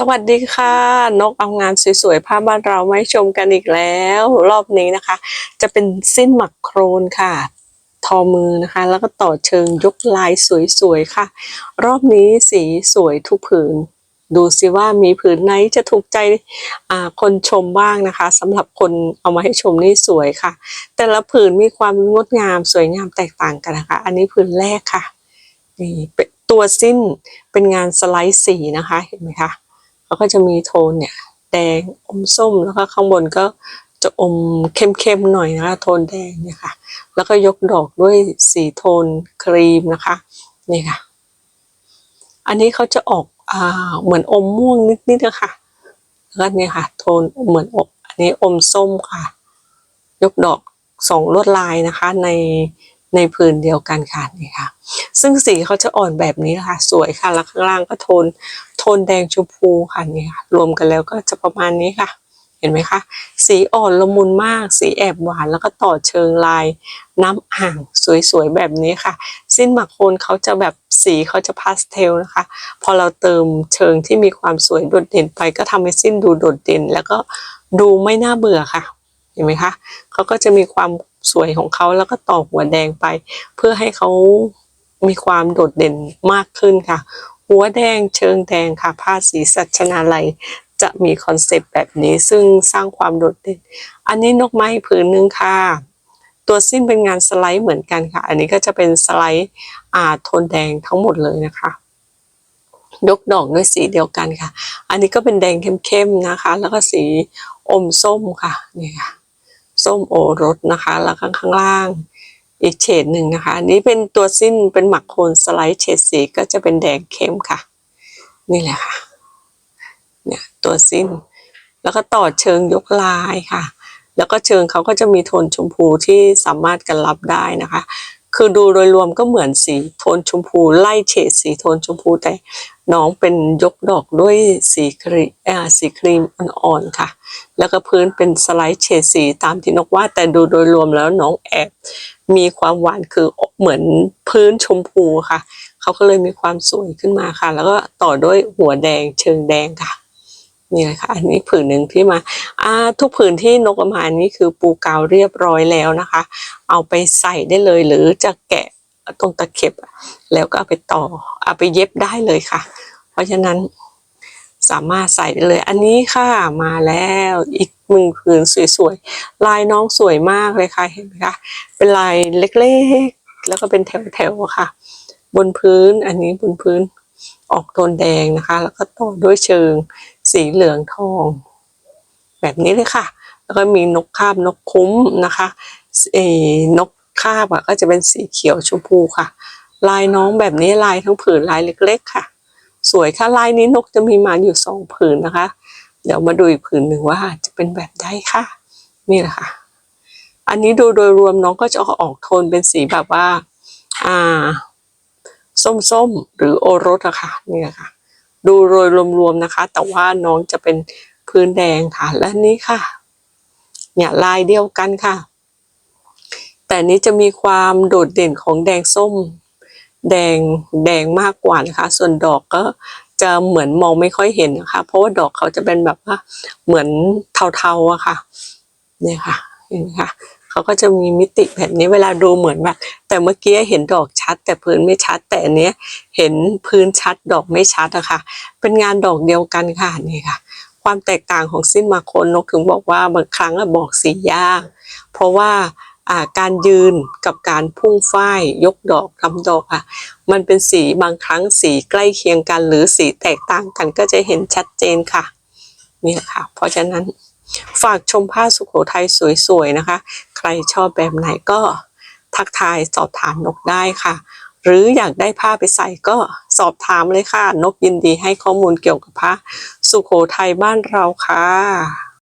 สวัสดีค่ะ นกเอางานสวยๆภาพบ้านเรามาชมกันอีกแล้ว รอบนี้นะคะ จะเป็นสิ้นหมักโครนค่ะ ทอมือนะคะ แล้วก็ต่อเชิงยกลายสวยๆค่ะ รอบนี้สีสวยทุกผืน ดูสิว่ามีผืนไหนจะถูกใจคนชมบ้างนะคะสำหรับคนเอามาให้ชมนี่สวยค่ะ แต่ละผืนมีความงดงามสวยงามแตกต่างกันนะคะ อันนี้ผืนแรกค่ะนี่ตัวสิ้นเป็นงานสไลด์สีนะคะเห็นไหมคะ แล้วก็จะมีโทนเนี่ยแดงอมส้มแล้วก็ข้างบนก็จะอมเข้มๆหน่อยนะคะโทนแดงเนี่ยค่ะ แล้วก็ยกดอกด้วยสีโทนครีมนะคะนี่ค่ะ อันนี้เขาจะออกอ่าเหมือนอมม่วงนิดๆนะคะแล้วก็เนี่ยค่ะ โทนเหมือนอบอันนี้อมส้มค่ะ ยกดอกสองลวดลายนะคะในในพื้นเดียวกันค่ะนี่ค่ะ ซึ่งสีเขาจะอ่อนแบบนี้ค่ะ สวยค่ะ แล้วข้างล่างก็โทน โทนแดงชมพูค่ะนี่ค่ะ รวมกันแล้วก็จะประมาณนี้ค่ะ เห็นไหมคะ สีอ่อนละมุนมาก สีแอบหวาน แล้วก็ต่อเชิงลาย น้ำอ่างสวยๆแบบนี้ค่ะ สิ้นหมักโคนเขาจะแบบสีเขาจะพาสเทลนะคะ พอเราเติมเชิงที่มีความสวยโดดเด่นไป ก็ทำให้สิ้นดูโดดเด่น แล้วก็ดูไม่น่าเบื่อค่ะ เห็นไหมคะเขาก็จะมีความสวยของเขาแล้วก็ต่อหัวแดงไป เพื่อให้เขา มีความโดดเด่นมากขึ้นค่ะ หัวแดงเชิงแดงค่ะ ผ้าสีสัชนาลัยจะมีคอนเซปต์แบบนี้ซึ่งสร้างความโดดเด่น อันนี้นกไม้ผืนหนึ่งค่ะ ตัวสิ้นเป็นงานสไลด์เหมือนกันค่ะ อันนี้ก็จะเป็นสไลด์อ่าโทนแดงทั้งหมดเลยนะคะ ยกดอกด้วยสีเดียวกันค่ะ อันนี้ก็เป็นแดงเข้มๆนะคะ แล้วก็สีอมส้มค่ะนี่ค่ะ ส้มโอรสนะคะ แล้วข้างข้างล่าง อีกเฉดหนึ่งนะคะอันนี้เป็นตัวสิ้นเป็นหมักโคนสไลด์เฉดสีก็จะเป็นแดงเข้มค่ะ นี่แหละค่ะ เนี่ยตัวสิ้น แล้วก็ต่อเชิงยกลายค่ะ แล้วก็เชิงเขาก็จะมีโทนชมพูที่สามารถกันรับได้นะคะ คือดูโดยรวมก็เหมือนสีโทนชมพูไล่เฉดสีโทนชมพูแต่น้องเป็นยกดอกด้วยสีครีมอ่าสีครีมอ่อนๆค่ะ แล้วก็พื้นเป็นสไลด์เฉดสีตามที่นกว่าดแต่ดูโดยรวมแล้วน้องแอบมีความหวานคือเหมือนพื้นชมพูค่ะ เขาก็เลยมีความสวยขึ้นมาค่ะ แล้วก็ต่อด้วยหัวแดงเชิงแดงค่ะ นี่เลยค่ะอันนี้ผืนหนึ่งที่มาอ่าทุกผืนที่นกเอามานนี้คือปูกาวเรียบร้อยแล้วนะคะ เอาไปใส่ได้เลยหรือจะแกะตรงตะเข็บ แล้วก็เอาไปต่อเอาไปเย็บได้เลยค่ะ เพราะฉะนั้นสามารถใส่ได้เลย อันนี้ค่ะมาแล้วอีกหนึ่งผืนสวยๆ ลายน้องสวยมากเลยค่ะเห็นไหมคะเป็นลายเล็กๆ แล้วก็เป็นแถวๆค่ะ บนพื้นอันนี้บนพื้น ออกโทนแดงนะคะ แล้วก็ต่อด้วยเชิงสีเหลืองทอง แบบนี้เลยค่ะ แล้วก็มีนกคาบนกคุ้มนะคะเออนกคาบอะก็จะเป็นสีเขียวชมพูค่ะ ลายน้องแบบนี้ลายทั้งผืนลายเล็ก ๆ ค่ะ สวยค่ะลายนี้นกจะมีมาอยู่สองผืนนะคะ เดี๋ยวมาดูอีกผืนหนึ่งว่าจะเป็นแบบใดค่ะ นี่แหละค่ะ อันนี้ดูโดยรวมน้องก็จะออกโทนเป็นสีแบบว่า อ่า ส้มๆ หรือโอรสอะค่ะนี่แหละค่ะดูโดยรวมๆนะคะ แต่ว่าน้องจะเป็นพื้นแดงค่ะ และนี่ค่ะ เนี่ยลายเดียวกันค่ะ แต่นี้จะมีความโดดเด่นของแดงส้ม แดงแดงมากกว่านะคะ ส่วนดอกก็จะเหมือนมองไม่ค่อยเห็นนะคะ เพราะว่าดอกเขาจะเป็นแบบว่าเหมือนเทาๆอะค่ะ เนี่ยค่ะเห็นไหมคะ เขาก็จะมีมิติแบบนี้เวลาดูเหมือนแบบแต่เมื่อกี้เห็นดอกชัด แต่พื้นไม่ชัด แต่อันเนี้ยเห็นพื้นชัดดอกไม่ชัดอะค่ะ เป็นงานดอกเดียวกันค่ะนี่ค่ะ ความแตกต่างของสิ้นมาโคนนกถึงบอกว่าบางครั้งอะบอกสียาก เพราะว่าการยืนกับการพุ่งฝ้ายยกดอกทำดอกอะมันเป็นสีบางครั้งสีใกล้เคียงกัน หรือสีแตกต่างกันก็จะเห็นชัดเจนค่ะนี่ค่ะ เพราะฉะนั้น ฝากชมผ้าสุโขทัยสวยๆนะคะ ใครชอบแบบไหนก็ทักทายสอบถามนกได้ค่ะ หรืออยากได้ผ้าไปใส่ก็สอบถามเลยค่ะ นกยินดีให้ข้อมูลเกี่ยวกับผ้าสุโขทัยบ้านเราค่ะ